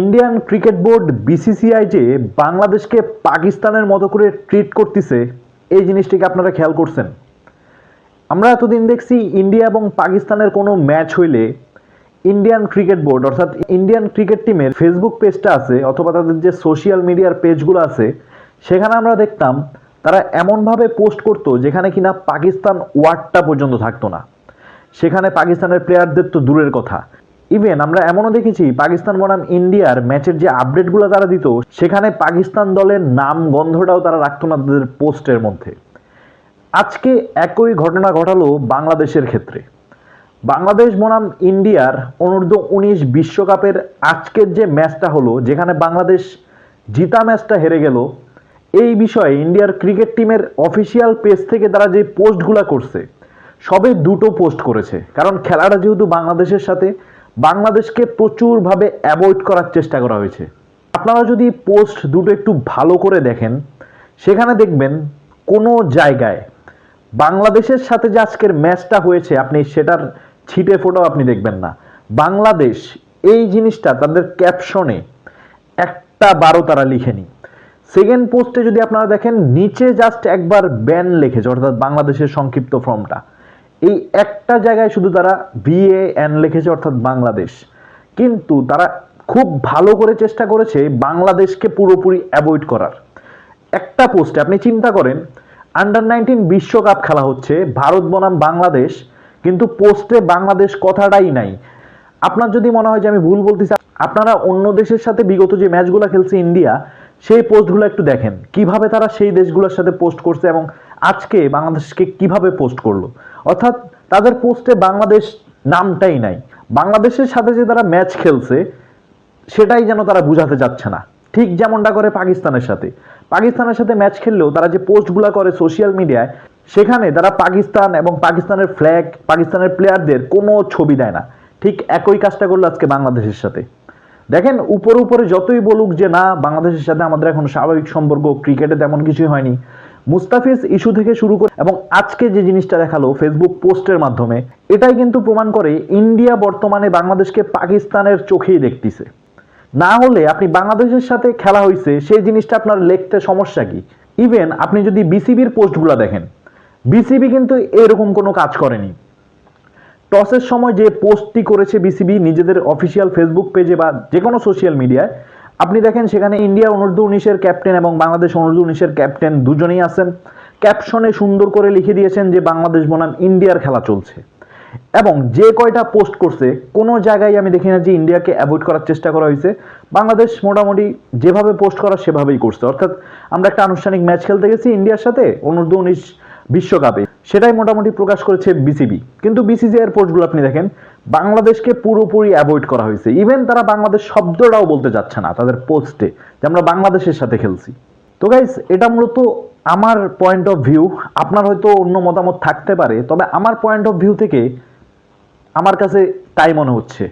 Indian cricket board BCCI যে বাংলাদেশকে পাকিস্তানের মতো করে ট্রিট করতেছে, এই জিনিসটিকে আপনারা খেয়াল করছেন। আমরা এতদিন দেখছি ইন্ডিয়া এবং পাকিস্তানের কোনো ম্যাচ হইলে ইন্ডিয়ান ক্রিকেট বোর্ড, অর্থাৎ ইন্ডিয়ান ক্রিকেট টিমের ফেসবুক পেজটা আছে অথবা তাদের যে সোশ্যাল মিডিয়ার পেজগুলো আছে, সেখানে আমরা দেখতাম তারা এমনভাবে পোস্ট করতো যেখানে কিনা পাকিস্তান ওয়ার্ডটা পর্যন্ত থাকতো না। সেখানে পাকিস্তানের প্লেয়ারদের তো দূরের কথা। ইভেন আমরা এমনও দেখেছি পাকিস্তান বনাম ইন্ডিয়ার ম্যাচের যে আপডেটগুলো তারা দিত, সেখানে পাকিস্তান দলের নাম গন্ধটাও তারা রাখতো না তাদের পোস্টের মধ্যে। আজকে একই ঘটনা ঘটালো বাংলাদেশের ক্ষেত্রে। বাংলাদেশ বনাম ইন্ডিয়ার অনূর্ধ্ব উনিশ বিশ্বকাপের আজকের যে ম্যাচটা হলো, যেখানে বাংলাদেশ জিতা ম্যাচটা হেরে গেল, এই বিষয়ে ইন্ডিয়ার ক্রিকেট টিমের অফিসিয়াল পেজ থেকে তারা যে পোস্টগুলো করছে, সবে দুটো পোস্ট করেছে। কারণ খেলাটা যেহেতু বাংলাদেশের সাথে বাংলাদেশকে প্রচুরভাবে অ্যাভয়েড করার চেষ্টা করা হয়েছে। আপনারা যদি পোস্ট দুটো একটু ভালো করে দেখেন, সেখানে দেখবেন কোনো জায়গায় বাংলাদেশের সাথে যে আজকের ম্যাচটা হয়েছে, আপনি সেটার ছিটে ফোটাও আপনি দেখবেন না। বাংলাদেশ এই জিনিসটা তাদের ক্যাপশনে একটা বারো তারা লিখেনি। সেকেন্ড পোস্টে যদি আপনারা দেখেন, নিচে জাস্ট একবার ব্যান লিখেছে, অর্থাৎ বাংলাদেশের সংক্ষিপ্ত ফর্মটা। এই একটা জায়গায় শুধু তারা বিএএন লিখেছে, অর্থাৎ বাংলাদেশ। কিন্তু তারা খুব ভালো করে চেষ্টা করেছে বাংলাদেশকে পুরোপুরি অ্যাভয়েড করার। একটা পোস্টে আপনি চিন্তা করেন আন্ডার নাইনটিন বিশ্বকাপ খেলা হচ্ছে, ভারত বনাম বাংলাদেশ, কিন্তু পোস্টে বাংলাদেশ কথাটাই নাই। আপনার যদি মনে হয় যে আমি ভুল বলতেছি, আপনারা অন্য দেশের সাথে বিগত যে ম্যাচগুলো খেলছে ইন্ডিয়া সেই পোস্টগুলো একটু দেখেন। কীভাবে তারা সেই দেশগুলোর সাথে পোস্ট করছে এবং আজকে বাংলাদেশকে কীভাবে পোস্ট করল? অর্থাৎ তাদের পোস্টে বাংলাদেশ নামটাই নাই। বাংলাদেশের সাথে যে তারা ম্যাচ খেলছে, সেটাই যেন তারা বুঝাতে যাচ্ছে না। ঠিক যেমনটা করে পাকিস্তানের সাথে। পাকিস্তানের সাথে ম্যাচ খেললেও তারা যে পোস্টগুলো করে সোশ্যাল মিডিয়ায়, সেখানে তারা পাকিস্তান এবং পাকিস্তানের ফ্ল্যাগ পাকিস্তানের প্লেয়ারদের কোনো ছবি দেয় না। ঠিক একই কাজটা করল আজকে বাংলাদেশের সাথে। দেখেন, উপরে উপরে যতই বলুক যে না, বাংলাদেশের সাথে আমাদের এখন স্বাভাবিক সম্পর্ক, ক্রিকেটে তেমন কিছুই হয়নি। মুস্তাফিজ ইস্যু থেকে শুরু করে এবং আজকে যে জিনিসটা দেখাল ফেসবুক পোস্টের মাধ্যমে, এটাই কিন্তু প্রমাণ করে ইন্ডিয়া বর্তমানে বাংলাদেশকে পাকিস্তানের চোখেই দেখতেছে। না হলে আপনি বাংলাদেশের সাথে খেলা হয়েছে সেই জিনিসটা আপনার লিখতে সমস্যা কি? ইভেন আপনি যদি বিসিবির পোস্টগুলো দেখেন বিসিবি কিন্তু এরকম কোনো কাজ করেনি। টসের সময় যে পোস্টটি করেছে বিসিবি নিজেদের অফিসিয়াল ফেসবুক পেজে বা যে কোনো সোশ্যাল মিডিয়ায় আপনি দেখেন সেখানে ইন্ডিয়া অনূর্ধ্ব উনিশের ক্যাপ্টেন এবং বাংলাদেশ অনূর্ধ্ব উনিশের ক্যাপ্টেন দুজনেই আছেন। ক্যাপশনে সুন্দর করে লিখে দিয়েছেন যে বাংলাদেশ বনাম ইন্ডিয়ার খেলা চলছে। এবং যে কয়টা পোস্ট করছে, কোনো জায়গায় আমি দেখি না যে ইন্ডিয়াকে অ্যাভয়েড করার চেষ্টা করা হয়েছে। বাংলাদেশ মোটামুটি যেভাবে পোস্ট করা সেভাবেই করছে। অর্থাৎ আমরা একটা আনুষ্ঠানিক ম্যাচ খেলতে গেছি ইন্ডিয়ার সাথে। অনূর্ধ্ব উনিশ বিশ্বকাপে। সেটাই মোটামুটি প্রকাশ করেছে বিসিবি। কিন্তু বিসিসিআই এর পোস্টগুলো আপনি দেখেন, বাংলাদেশকে পুরোপুরি অ্যাভয়েড করা হয়েছে। ইভেন তারা বাংলাদেশ শব্দটাও বলতে যাচ্ছে না তাদের পোস্টে যে আমরা বাংলাদেশের সাথে খেলছি। তো গাইস এটা মূলত আমার পয়েন্ট অফ ভিউ আপনার হয়তো অন্য মতামত থাকতে পারে, তবে আমার পয়েন্ট অফ ভিউ থেকে আমার কাছে তাই মনে হচ্ছে।